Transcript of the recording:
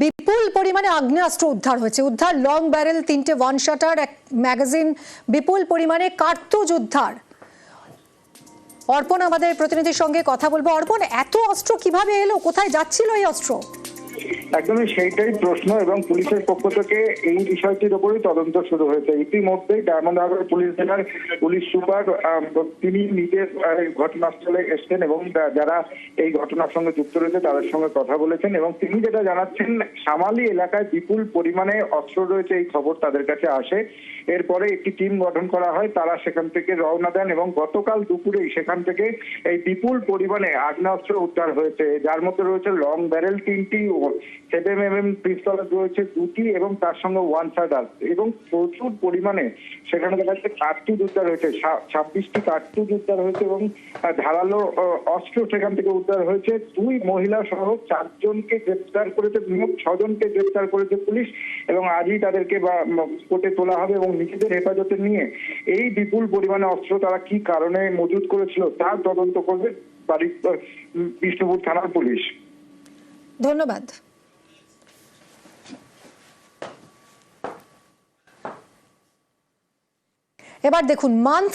বিপুল পরিমাণে আগ্নেয়াস্ত্র উদ্ধার হয়েছে। উদ্ধার লং ব্যারেল তিনটে ওয়ান শাটার এক ম্যাগাজিন বিপুল পরিমাণে কার্তুজ উদ্ধার। অর্পণ আমাদের প্রতিনিধির সঙ্গে কথা বলব। অর্পণ, এত অস্ত্র কীভাবে এলো? কোথায় যাচ্ছিল এই অস্ত্র? একদমই সেইটাই প্রশ্ন এবং পুলিশের পক্ষ থেকে এই বিষয়টির উপরই তদন্ত শুরু হয়েছে। ইতিমধ্যেই ডায়মন্ড হারবার পুলিশ জেলার পুলিশ সুপার তিনি নিজে ঘটনাস্থলে এসছেন এবং যারা এই ঘটনার সঙ্গে যুক্ত রয়েছে তাদের সঙ্গে কথা বলেছেন এবং তিনি যেটা জানাচ্ছেন, সামালি এলাকায় বিপুল পরিমাণে অস্ত্র রয়েছে এই খবর তাদের কাছে আসে। এরপরে একটি টিম গঠন করা হয়, তারা সেখান থেকে রওনা দেন এবং গতকাল দুপুরেই সেখান থেকে এই বিপুল পরিমাণে আগ্নেয়াস্ত্র উদ্ধার হয়েছে। যার মধ্যে রয়েছে লং ব্যারেল তিনটি সেভেন এম এম পিস্তল রয়েছে দুটি এবং তার সঙ্গে ওয়ান সাইড সাইডার এবং প্রচুর পরিমাণে সেখানে দেখা যাচ্ছে কার্তুজ উদ্ধার হয়েছে। ছাব্বিশটি কার্তুজ উদ্ধার হয়েছে এবং ধারালো অস্ত্র সেখান থেকে উদ্ধার হয়েছে। দুই মহিলা সহ চারজনকে গ্রেপ্তার করেছে মোট ছজনকে গ্রেপ্তার করেছে পুলিশ এবং আজই তাদেরকে বা কোর্টে তোলা হবে এবং নিজেদের হেফাজতে নিয়ে এই বিপুল পরিমাণে অস্ত্র তারা কি কারণে মজুত করেছিল তার তদন্ত করবে বাড়ি বিষ্ণুপুর থানার পুলিশ। ধন্যবাদ। এবার দেখুন মান্থ